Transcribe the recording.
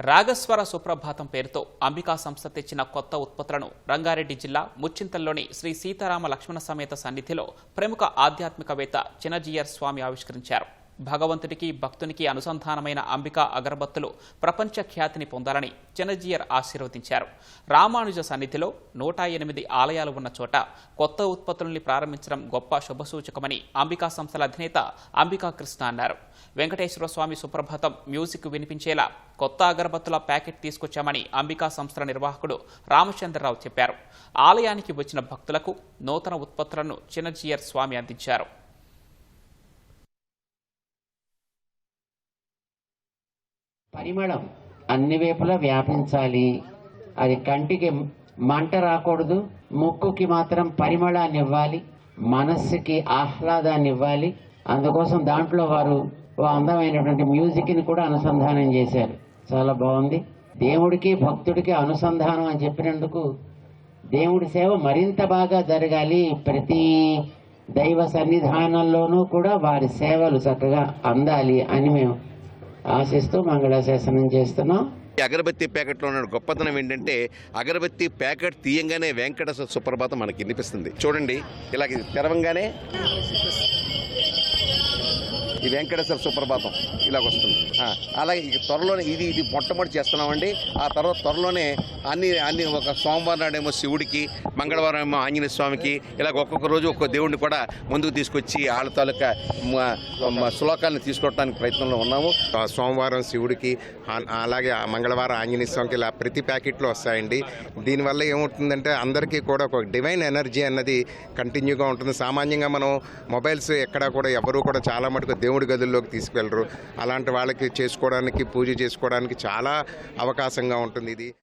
రాగస్వర సుప్రభాతం పేరుతో అంబికా సంస్థ తెచ్చిన కొత్త ఉత్పత్తులను రంగారెడ్డి జిల్లా ముచ్చింతల్లోని శ్రీ సీతారామ లక్ష్మణ సమేత సన్నిధిలో ప్రముఖ ఆధ్యాత్మికవేత్త చినజీయర్ స్వామి ఆవిష్కరించారు. భగవంతుడికి భక్తునికి అనుసంధానమైన అంబికా అగరబత్తులు ప్రపంచ ఖ్యాతిని పొందాలని చెనజీయర్ ఆశీర్వదించారు. రామానుజ సన్నిధిలో నూట ఎనిమిది ఆలయాలు ఉన్న చోట కొత్త ఉత్పత్తుల్ని ప్రారంభించడం గొప్ప శుభసూచకమని అంబికా సంస్థల అధినేత అంబికా కృష్ణ అన్నారు. వెంకటేశ్వర స్వామి సుప్రభాతం మ్యూజిక్ వినిపించేలా కొత్త అగరబత్తుల ప్యాకెట్ తీసుకొచ్చామని అంబికా సంస్థల నిర్వాహకుడు రామచంద్రరావు చెప్పారు. ఆలయానికి వచ్చిన భక్తులకు నూతన ఉత్పత్తులను చిన్నజీయర్ స్వామి అందించారు. పరిమళం అన్ని వైపులా వ్యాపించాలి. అది కంటికి మంట రాకూడదు. ముక్కుకి మాత్రం పరిమళాన్ని ఇవ్వాలి. మనస్సుకి ఆహ్లాదాన్ని ఇవ్వాలి. అందుకోసం దాంట్లో వారు ఓ అందమైనటువంటి మ్యూజిక్ని కూడా అనుసంధానం చేశారు. చాలా బాగుంది. దేవుడికి భక్తుడికి అనుసంధానం అని చెప్పినందుకు దేవుడి సేవ మరింత బాగా జరగాలి. ప్రతి దైవ సన్నిధానంలోనూ కూడా వారి సేవలు చక్కగా అందాలి అని మేము ఆశిస్తూ మంగళాశాసనం చేస్తున్నాం. అగరబత్తి ప్యాకెట్లో ఉన్న గొప్పతనం ఏంటంటే అగరబత్తి ప్యాకెట్ తీయంగానే వెంకటేశ్వర సుప్రభాతం మనకి వినిపిస్తుంది. చూడండి ఇలాగ తెరవంగానే. ఈ వెంకటేశ్వర సుప్రభాతం ఇలాగ వస్తుంది. అలాగే త్వరలోనే ఇది ఇది మొట్టమొదటి చేస్తున్నామండి. ఆ తర్వాత త్వరలోనే అన్ని అన్ని ఒక సోమవారం నాడేమో శివుడికి మంగళవారం ఏమో ఆంజనేయ స్వామికి ఇలాగ ఒక్కొక్క రోజు ఒక్కొక్క దేవుడిని కూడా ముందుకు తీసుకొచ్చి వాళ్ళ తాలూకా శ్లోకాలను తీసుకోవడానికి ప్రయత్నంలో ఉన్నాము. సోమవారం శివుడికి అలాగే ఆ మంగళవారం ఆంజనేయ స్వామికి ఇలా ప్రతి ప్యాకెట్లో వస్తాయండి. దీనివల్ల ఏమవుతుందంటే అందరికీ కూడా ఒక డివైన్ ఎనర్జీ అన్నది కంటిన్యూగా ఉంటుంది. సామాన్యంగా మనం మొబైల్స్ ఎక్కడా కూడా ఎవరు కూడా చాలా మటుకు దేవుడు గదుల్లోకి తీసుకెళ్ళరు అలాంటి వాళ్ళకి చేసుకోవడానికి పూజ చేసుకోవడానికి చాలా అవకాశంగా ఉంటుంది ఇది.